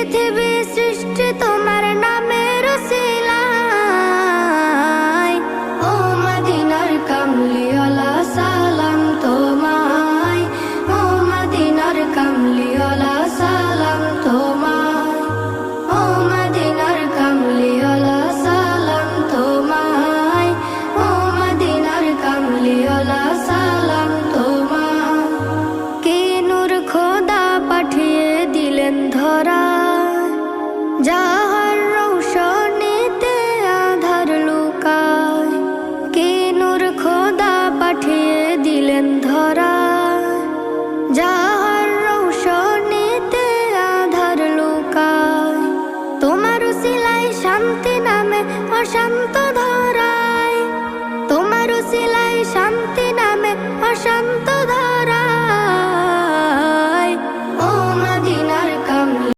পৃথিবী সৃষ্টি ওসিলায় শান্তি নামে অশান্ত ধরায়। তোমার ওসিলায় শান্তি নামে অশান্ত